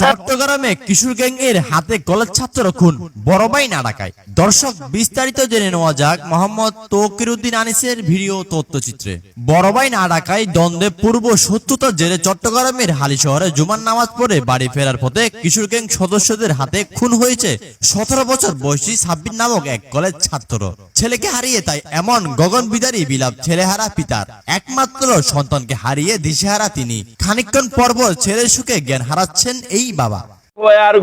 চট্টগ্রামে কিশোর হাতে কলেজ ছাত্র খুন, বড় ভাই দর্শক বিস্তারিত জেনে নেওয়া যাক মোহাম্মদ তকিরুদ্দিন আনিসের ভিডিও তথ্যচিত্রে। বড় ভাই না ডাকায়, দ্বন্দ্বে পূর্ব শত্রুতার জেরে চট্টগ্রামের হালি শহরে জুমার নামাজ পড়ে বাড়ি ফেরার পথে কিশোর গ্যাং সদস্যদের হাতে খুন হয়েছে। সতেরো বছর বয়সী সাব্বির নামক এক কলেজ ছাত্র ছেলেকে হারিয়ে তাই এমন গগন বিদারী বিলাপ ছেলেহারা পিতার। একমাত্র সন্তানকে হারিয়ে দিশেহারা তিনি। খানিকক্ষণ পরপর ছেলের সুখে জ্ঞান হারাচ্ছেন এই বাবা। আর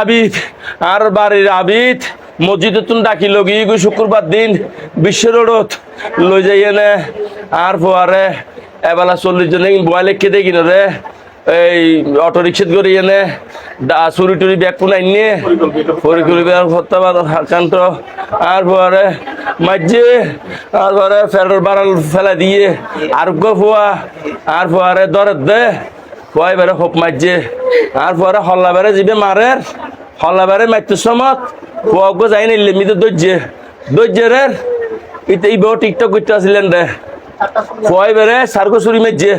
আবিত আর বাড়ির আবিত মসজিদে তুমি ডাকি লগি শুক্রবার দিন বিশ্ব রোডত লই যাই এনে আর পরে এবেলা চল্লিশ জন বয় লেখকে দেখি না রে। এই অটো রিক্সাত করে এনে চুরি টুরি ব্যাগ পুনাই নিয়ে পরিকল্পিত হত্যা কান্ত আর পরে মাঝে আর পরে ফেরার বাড়াল ফেলা দিয়ে আর ফুয়া আর পরে দরে দে ফুয়াই বেড়ে হোপ মাঝে। আর পরে হল্লা বেড়ে যাবে মারের, হল্লা বেড়ে মারতে সমত ফুয়া গো যাই নিলে মিতে দর্জে দর্জের ইতে ইবেও টিকটক করতে আসলেন রে ফুয়াই বেড়ে সারগো চুরি মারছে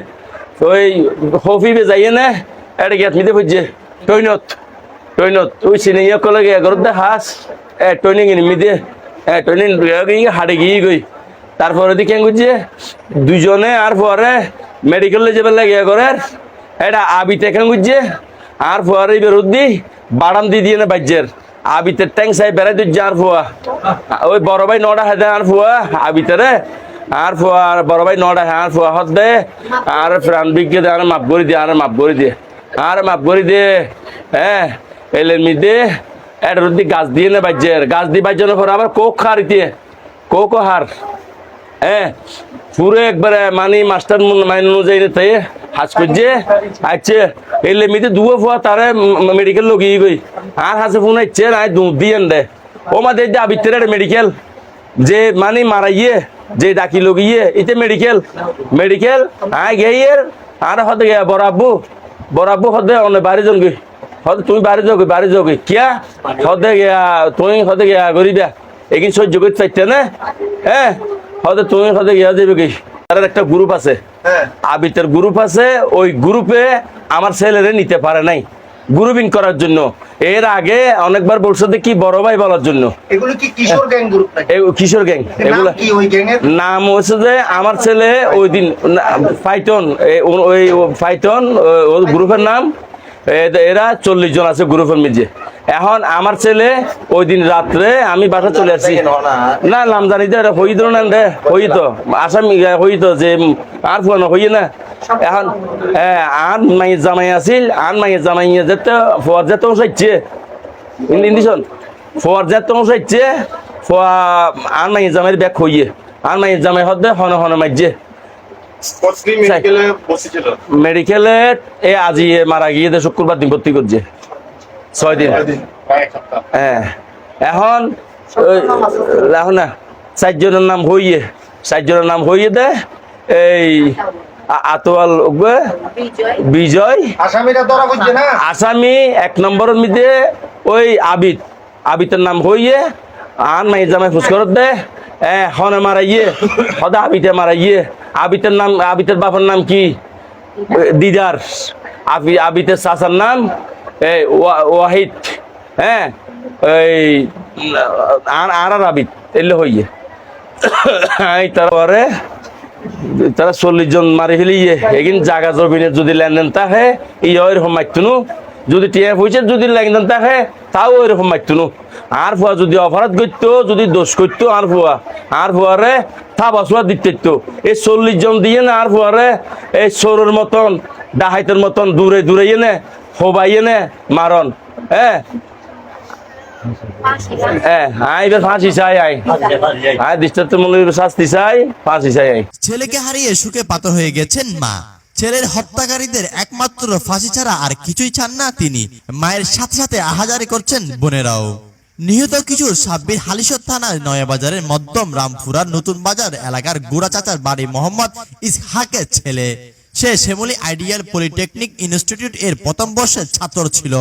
ওই হফিবে যাইয়ে না, এটা গেত মিতে ফুজছে টইনত টইনত ওই চিনি ইয়ে কলে ঘর দে হাস, এ ইনি মিদে এ গিয়ে হাড়ে গিয়ে গই। তারপরে দিকে গুজছে দুজনে আর পরে মেডিকেলে যাবে লাগে করে এটা আবিতে কেন গুজছে আর পরে বেরোদ্দি বাড়াম দি দিয়ে না বাজ্যের। আবিতে ট্যাং সাই বেড়াই দিচ্ছে আর ফুয়া। ওই বড় ভাই নটা হাতে আর ফুয়া আবিতেরে আর ফুয়া, আর বড় ভাই নটা আর ফুয়া, হত দে। আর প্রাণ বিজ্ঞে দে, আর মাপ করে দিয়ে আর মাপ করে দিয়ে আর মাপ করে দিয়ে হ্যাঁ এলে মি দে। এটা রুদি গাছ দিয়ে না বাজ্যের গাছ দিয়ে বাজ্যানোর পর আবার কোক খার দিয়ে কোক হার হ্যাঁ পুরো একবারে মানে মাস্টার মাইন অনুযায়ী তাই হাজ করছে আচ্ছা এলে মিতে দুয়ো ফুয়া তারে মেডিকেল লগিয়ে গই। আর হাসে ফোন আইছে না দুধ দিয়ে দে। ও মা দে আবিত্রের মেডিকেল যে মানে মারাইয়ে যে ডাকি লগিয়ে ইতে মেডিকেল মেডিকেল আয় গেইয়ের আর হতে গে বড় আব্বু বড় আব্বু হতে অনেক বাড়ি জন গই হতে তুমি বাড়ি যাও বাড়ি যাও কিয়া? হতে গিয়া তুমি হতে গিয়া গরিবা এগিন সহ্য করতে চাইতে না? হ্যাঁ হয়তো তুমি হয়তো ইয়া দেবে কি তার একটা গ্রুপ আছে। আবিতের গ্রুপ আছে ওই গ্রুপে আমার ছেলেরে নিতে পারে নাই। গ্রুপিং করার জন্য। এর আগে অনেকবার বলছে যে কি বড় ভাই বলার জন্য। এগুলো কি কিশোর গ্যাং গ্রুপ নাকি? এই কিশোর গ্যাং। নাম কি ওই গ্যাংয়ের? নাম হচ্ছে যে আমার ছেলে ওই দিন ফাইটন ওই ফাইটন ওর গ্রুপের নাম এরা চল্লিশ জন আছে গ্রুপের মধ্যে। এখন আমার ছেলে ওই দিন রাত্রে আমি বাসা চলে আসছি না নাম জানি তো হই না রে হই তো আসামি হই তো যে আর ফুয়ানো হই না। এখন হ্যাঁ আন মাইয়ের জামাই আছিল আন মাইয়ের জামাই যেতে ফুয়ার যেতে চাইছে ইন্ডিশন ফুয়ার যেতে চাইছে ফুয়া আন মাইয়ের জামাইয়ের ব্যাগ হইয়ে আন মাইয়ের জামাই হদ্দে হন হন মাইজে মেডিকেলে এ আজি মারা গিয়ে দে শুক্রবার দিন ভর্তি করছে। ছয় দিন। হ্যাঁ এখন এখন না চারজনের নাম হইয়ে চারজনের নাম হইয়ে দে এই আতোয়াল উগবে, বিজয়। আসামিরা ধরা পড়ছে না? আসামি এক নম্বরের মধ্যে ওই আবিদ। আবিতের নাম হইয়ে আন মাই জামাই ফুসকরত দে। এ হনে মারাইয়ে হদা আবিতে মারাইয়ে আবিতের নাম আবিতের বাবার নাম কি? দিদার। আবি আবিতের চাচার নাম এই ওয়া- ওয়াহিদ। হ্যাঁ এই আর আর আর আবিদ এলে হইয়ে। এই তারপরে তারা চল্লিশ জন মারি ফেলিয়ে এগিন জাগা জমিনের যদি লেনদেন থাকে ই ওইরকম যদি টিয়া পয়সা যদি লেনদেন থাকে তাও ওইরকম মাইতুনু। আর ফুয়া যদি অপরাধ করতো, যদি দোষ করতো, আর ফুয়া আর ফুয়ারে থা বসুয়া দিতে এই চল্লিশ জন দিয়ে না, আর ফুয়ারে এই সৌরের মতন ডাহাইতের মতন দূরে দূরে এনে হোবাই এনে মারন। হ্যাঁ? ছেলেকে হারিয়ে সুখে পাথর হয়ে গেছেন মা। ছেলের হত্যাকারীদের একমাত্র ফাঁসি ছাড়া আর কিছুই চান না তিনি। মায়ের সাথে সাথে আহাজারি করছেন বোনেরাও। নিহত কিশোর সাব্বির হালিশর থানার নয়াবাজারের মধ্যম রামপুরার নতুন বাজার এলাকার গুড়া চাচার বাড়ি মোহাম্মদ ইসহাকের ছেলে। সে শ্যামলী আইডিয়াল পলিটেকনিক ইনস্টিটিউট এর প্রথম বর্ষের ছাত্র ছিল।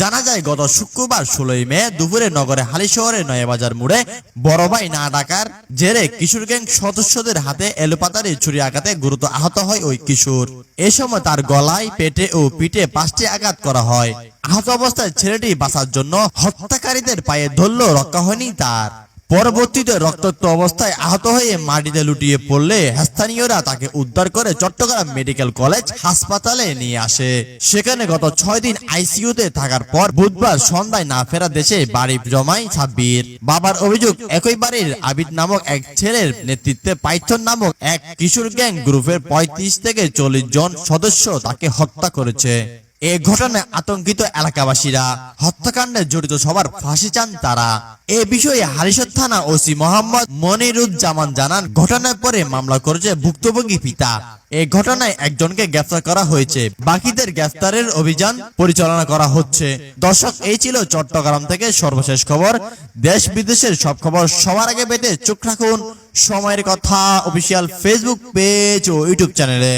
জানা যায়, গত শুক্রবার ষোলোই মে দুপুরে নগরে হালি শহরের নয়াবাজার মোড়ে বড় ভাই না ডাকার জেরে কিশোর গ্যাং সদস্যদের হাতে এলোপাতারি ছুরি আঘাতে গুরুতর আহত হয় ওই কিশোর। এ সময় তার গলায়, পেটে ও পিঠে পাঁচটি আঘাত করা হয়। আহত অবস্থায় ছেলেটি বাঁচার জন্য হত্যাকারীদের পায়ে ধরল রক্ষা হয়নি তার। পরবর্তীতে রক্তাক্ত অবস্থায় আহত হয়ে মাটিতে লুটিয়ে পড়লে স্থানীয়রা তাকে উদ্ধার করে চট্টগ্রাম মেডিকেল কলেজ হাসপাতালে নিয়ে আসে। সেখানে গত ছয় দিন আইসিইউতে থাকার পর বুধবার সন্ধ্যায় না ফেরা দেশে বাড়ি জমায় সাব্বির। বাবার অভিযোগ, একই বাড়ির আবিদ নামক এক ছেলের নেতৃত্বে পাইথন নামক এক কিশোর গ্যাং গ্রুপের পঁয়ত্রিশ থেকে চল্লিশ জন সদস্য তাকে হত্যা করেছে। এ ঘটনায় আতঙ্কিত এলাকাবাসীরা, হত্যাকাণ্ডে জড়িত সবার ফাঁসি চান তারা। এ বিষয়ে হালিশর থানা ওসি মোহাম্মদ মনিরুজ্জামান জানান, ঘটনার পরে মামলা করেছে ভুক্তভোগী পিতা। এই ঘটনায় একজনকে গ্রেফতার করা হয়েছে। বাকিদের গ্রেফতারের অভিযান পরিচালনা করা হচ্ছে। দর্শক, এই ছিল চট্টগ্রাম থেকে সর্বশেষ খবর। দেশ বিদেশের সব খবর সবার আগে পেতে চোখ রাখুন। সময়ের কথা, অফিসিয়াল ফেসবুক পেজ ও ইউটিউব চ্যানেলে।